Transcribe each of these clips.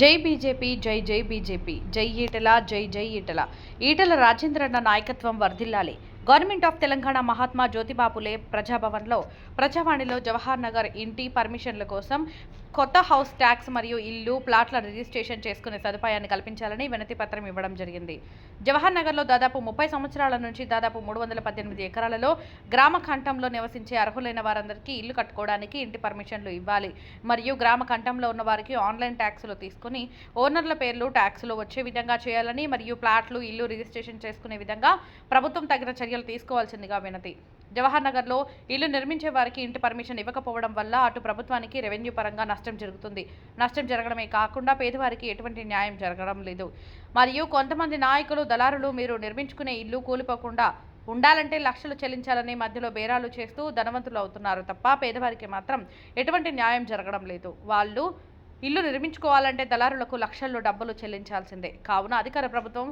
జై బీజేపీ జై జై బీజేపీ జై ఈటల జై జై ఈటల. ఈటల రాజేంద్రన్న నాయకత్వం వర్ధిల్లాలి. గవర్నమెంట్ ఆఫ్ తెలంగాణ మహాత్మా జ్యోతిబాపులే ప్రజాభవన్లో ప్రజావాణిలో జవహర్ నగర్ ఇంటి పర్మిషన్ల కోసం కొత్త హౌస్ ట్యాక్స్ మరియు ఇల్లు ప్లాట్ల రిజిస్ట్రేషన్ చేసుకునే సదుపాయాన్ని కల్పించాలని వినతి పత్రం ఇవ్వడం జరిగింది. జవహర్ నగర్లో దాదాపు ముప్పై సంవత్సరాల నుంచి దాదాపు మూడు వందల పద్దెనిమిది ఎకరాలలో గ్రామ కంఠంలో నివసించే అర్హులైన వారందరికీ ఇల్లు కట్టుకోవడానికి ఇంటి పర్మిషన్లు ఇవ్వాలి. మరియు గ్రామ కంఠంలో ఉన్న వారికి ఆన్లైన్ ట్యాక్సులు తీసుకుని ఓనర్ల పేర్లు ట్యాక్సులు వచ్చే విధంగా చేయాలని మరియు ప్లాట్లు ఇల్లు రిజిస్ట్రేషన్ చేసుకునే విధంగా ప్రభుత్వం తగిన చర్యలు తీసుకోవాల్సిందిగా వినతి. జవహర్ నగర్లో ఇల్లు నిర్మించే వారికి ఇంటి పర్మిషన్ ఇవ్వకపోవడం వల్ల అటు ప్రభుత్వానికి రెవెన్యూ పరంగా నష్టం జరుగుతుంది. నష్టం జరగడమే కాకుండా పేదవారికి ఎటువంటి న్యాయం జరగడం లేదు. మరియు కొంతమంది నాయకులు దళారులు మీరు నిర్మించుకునే ఇల్లు కూలిపోకుండా ఉండాలంటే లక్షలు చెల్లించాలని మధ్యలో బేరాలు చేస్తూ ధనవంతులు అవుతున్నారు తప్ప పేదవారికి మాత్రం ఎటువంటి న్యాయం జరగడం లేదు. వాళ్ళు ఇల్లు నిర్మించుకోవాలంటే దళారులకు లక్షల్లో డబ్బులు చెల్లించాల్సిందే. కావున అధికార ప్రభుత్వం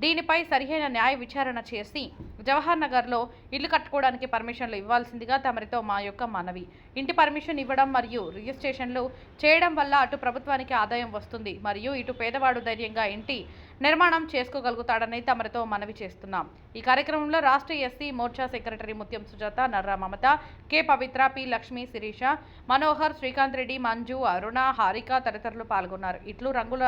దీనిపై సరిహైన న్యాయ విచారణ చేసి జవహర్ నగర్లో ఇల్లు కట్టుకోవడానికి పర్మిషన్లు ఇవ్వాల్సిందిగా తమరితో మా యొక్క మనవి. ఇంటి పర్మిషన్ ఇవ్వడం మరియు రిజిస్ట్రేషన్లు చేయడం వల్ల అటు ప్రభుత్వానికి ఆదాయం వస్తుంది మరియు ఇటు పేదవాడు ధైర్యంగా ఇంటి నిర్మాణం చేసుకోగలుగుతాడని తమరితో మనవి చేస్తున్నాం. ఈ కార్యక్రమంలో రాష్ట్ర SC Morcha secretary Mutyam Sujatha Narra Mamata K Pavitra P Lakshmi Sirisha Manohar Srikanth Reddy Manju Aruna Harika తదితరులు పాల్గొన్నారు. ఇట్లు రంగుల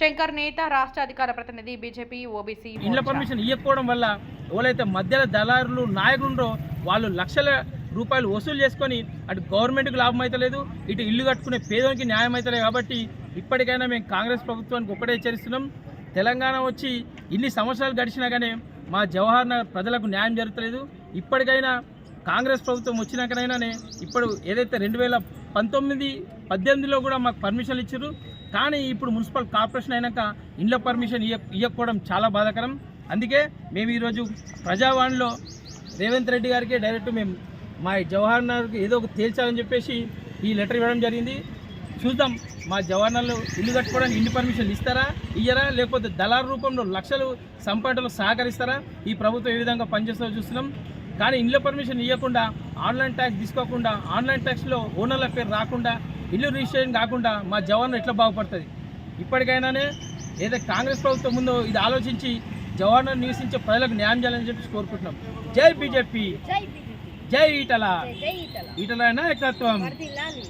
శంకర్ నేత రాష్ట్ర అధికార ప్రతినిధి బీజేపీ ఓబీసీ ఇండ్ల పర్మిషన్ ఇవ్వకపోవడం వల్ల ఎవరైతే మధ్యలో దళారులు నాయకులు ఉన్నారో వాళ్ళు లక్షల రూపాయలు వసూలు చేసుకొని అటు గవర్నమెంట్కి లాభం అయితే లేదు ఇటు ఇల్లు కట్టుకునే పేదోనికి న్యాయం అయితే లేదు కాబట్టి ఇప్పటికైనా మేము కాంగ్రెస్ ప్రభుత్వానికి ఒకటే హెచ్చరిస్తున్నాం. తెలంగాణ వచ్చి ఇన్ని సంవత్సరాలు గడిచినా కానీ మా జవహర్ నగర్ ప్రజలకు న్యాయం జరుగుతలేదు. ఇప్పటికైనా కాంగ్రెస్ ప్రభుత్వం వచ్చినాకనైనానే ఇప్పుడు ఏదైతే రెండు వేల పంతొమ్మిది పద్దెనిమిదిలో కూడా మాకు పర్మిషన్లు ఇచ్చారు కానీ ఇప్పుడు మున్సిపల్ కార్పొరేషన్ అయినాక ఇండ్ల పర్మిషన్ ఇయ్య ఇవ్వకపోవడం చాలా బాధాకరం. అందుకే మేము ఈరోజు ప్రజావాణిలో రేవంత్ రెడ్డి గారికి డైరెక్ట్ మేము మా జవహర్ నగర్కి ఏదో ఒక తేల్చాలని చెప్పేసి ఈ లెటర్ ఇవ్వడం జరిగింది. చూద్దాం. మా జవహర్లాల్ ఇల్లు కట్టుకోవడానికి ఇంటి పర్మిషన్ ఇస్తారా ఇయ్యరా లేకపోతే దళారు రూపంలో లక్షలు సంపాదనలు సహకరిస్తారా? ఈ ప్రభుత్వం ఏ విధంగా పనిచేస్తుందో చూస్తున్నాం. కానీ ఇండ్ల పర్మిషన్ ఇవ్వకుండా ఆన్లైన్ ట్యాక్స్ తీసుకోకుండా ఆన్లైన్ ట్యాక్స్లో ఓనర్ల పేరు రాకుండా ఇల్లు రిజిస్ట్రేషన్ కాకుండా మా జవాన్లు ఎట్లా బాగుపడుతుంది ఇప్పటికైనానే ఏదైతే కాంగ్రెస్ ప్రభుత్వం ఉందో ఇది ఆలోచించి జవాన్లు నివసించే ప్రజలకు న్యాయం చేయాలని చెప్పి కోరుకుంటున్నాం. జై బీజేపీ. జై ఈటల. ఈటల నాయకత్వం. వర్ధిల్లాలి.